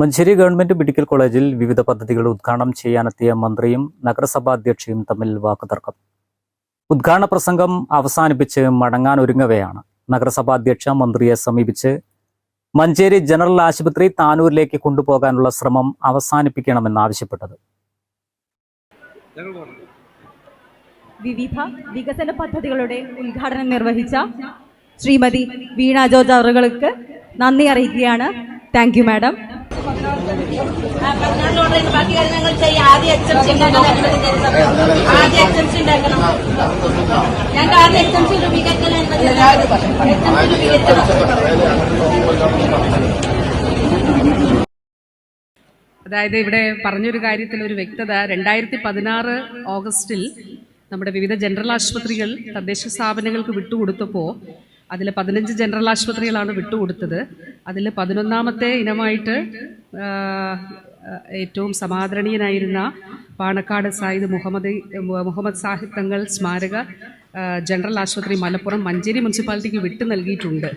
Manjeri government medical കോളേജിൽ വിവിധ പദ്ധതികൾ ഉദ്ഘാടനം ചെയ്യാനെത്തിയ മന്ത്രിയും നഗരസഭാ അധ്യക്ഷയും തമ്മിൽ വാക്കുതർക്കം. ഉദ്ഘാടന പ്രസംഗം അവസാനിപ്പിച്ച് മടങ്ങാൻ ഒരുങ്ങവെയാണ് നഗരസഭാ അധ്യക്ഷ മന്ത്രിയെ സമീപിച്ച് മഞ്ചേരി ജനറൽ ആശുപത്രി താനൂരിലേക്ക് കൊണ്ടുപോകാനുള്ള ശ്രമം അവസാനിപ്പിക്കണമെന്നാവശ്യപ്പെട്ടത് വിവിധ വികസന പദ്ധതികളുടെ ഉദ്ഘാടനം നിർവഹിച്ച ശ്രീമതി വീണ ജോർജ് അവറുകൾക്ക് നന്ദി അറിയിക്കുകയാണ്. Thank you madam. പതിനാല് ഓർഡർ ചെയ്ത് ബാക്കി കാര്യങ്ങൾ ചെയ്യാം ആദ്യം എക്സംഷൻ ഉണ്ടാക്കണം ആദ്യം എക്സംഷൻ ഉണ്ടാക്കണം ഞങ്ങൾക്ക് ആദ്യം എക്സംഷൻ രൂപീകരിക്കണം എക്സംഷൻ രൂപീകരിക്കണം അതായത് ഇവിടെ പറഞ്ഞൊരു കാര്യത്തിൽ ഒരു വ്യക്തത രണ്ടായിരത്തി പതിനാറ് ഓഗസ്റ്റിൽ നമ്മുടെ വിവിധ ജനറൽ ആശുപത്രികൾ തദ്ദേശ സ്ഥാപനങ്ങൾക്ക് വിട്ടുകൊടുത്തപ്പോൾ അതിൽ പതിനഞ്ച് ജനറൽ ആശുപത്രികളാണ് വിട്ടുകൊടുത്തത്. അതിൽ പതിനൊന്നാമത്തെ ഇനമായിട്ട് ഏറ്റവും സമാദരണീയനായിരുന്ന പാണക്കാട് സായിദ് മുഹമ്മദ് മുഹമ്മദ് സാഹിബ് തങ്ങൾ സ്മാരക ജനറൽ ആശുപത്രി മലപ്പുറം മഞ്ചേരി മുനിസിപ്പാലിറ്റിക്ക് വിട്ടു നൽകിയിട്ടുണ്ട്.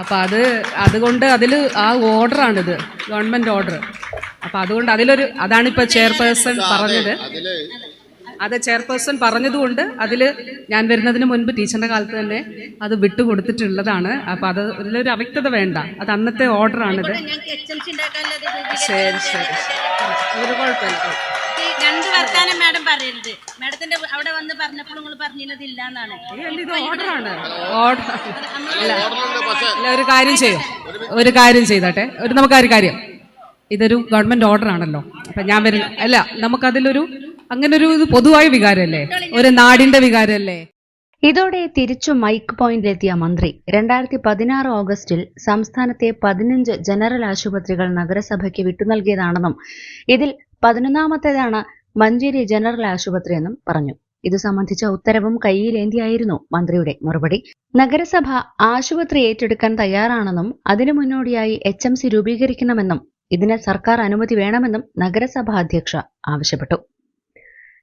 അപ്പോൾ അത് അതുകൊണ്ട് അതിൽ ആ ഓർഡറാണിത് ഗവൺമെന്റ് ഓർഡർ. അപ്പോൾ അതുകൊണ്ട് അതിലൊരു അതാണിപ്പോൾ ചെയർപേഴ്സൺ പറഞ്ഞത്. അത് ചെയർപേഴ്സൺ പറഞ്ഞതുകൊണ്ട് അതിൽ ഞാൻ വരുന്നതിന് മുൻപ് ടീച്ചറിന്റെ കാലത്ത് തന്നെ അത് വിട്ടുകൊടുത്തിട്ടുള്ളതാണ്. അപ്പം അത് അതിലൊരു അവ്യക്തത വേണ്ട. അത് അന്നത്തെ ഓർഡറാണിത് ശരി ശരി ഒരു കുഴപ്പമില്ല. രണ്ട് വർത്താനം മാഡം പറയരുത്. മാഡത്തിന്റെ അവിടെ വന്ന് പറഞ്ഞപ്പോൾ നിങ്ങൾ ഇത് ഓർഡറാണ് ഓർഡർ അല്ല ഒരു കാര്യം ചെയ്യും. ഒരു കാര്യം ചെയ്തട്ടെ. ഒരു നമുക്ക് ഒരു കാര്യം. ഇതൊരു ഗവൺമെന്റ് ഓർഡർ ആണല്ലോ. അപ്പൊ ഞാൻ വരുന്ന അല്ല നമുക്കതിലൊരു അങ്ങനെ ഒരു ഇത് പൊതുവായ വികാരമല്ലേ ഒരു നാടിന്റെ വികാരമല്ലേ ഇതോടെ തിരിച്ചു മൈക്ക് പോയിന്റിലെത്തിയ മന്ത്രി. രണ്ടായിരത്തി പതിനാറ് ഓഗസ്റ്റിൽ സംസ്ഥാനത്തെ പതിനഞ്ച് ജനറൽ ആശുപത്രികൾ നഗരസഭയ്ക്ക് വിട്ടു വിട്ടുനൽകിയതാണെന്നും ഇതിൽ പതിനൊന്നാമത്തേതാണ് മഞ്ചേരി ജനറൽ ആശുപത്രി എന്നും പറഞ്ഞു. ഇതു സംബന്ധിച്ച ഉത്തരവും കയ്യിലേന്തിയായിരുന്നു മന്ത്രിയുടെ മറുപടി. നഗരസഭ ആശുപത്രി ഏറ്റെടുക്കാൻ തയ്യാറാണെന്നും അതിനു മുന്നോടിയായി എച്ച് എം സി രൂപീകരിക്കണമെന്നും ഇതിന് സർക്കാർ അനുമതി വേണമെന്നും നഗരസഭാ അധ്യക്ഷ ആവശ്യപ്പെട്ടു.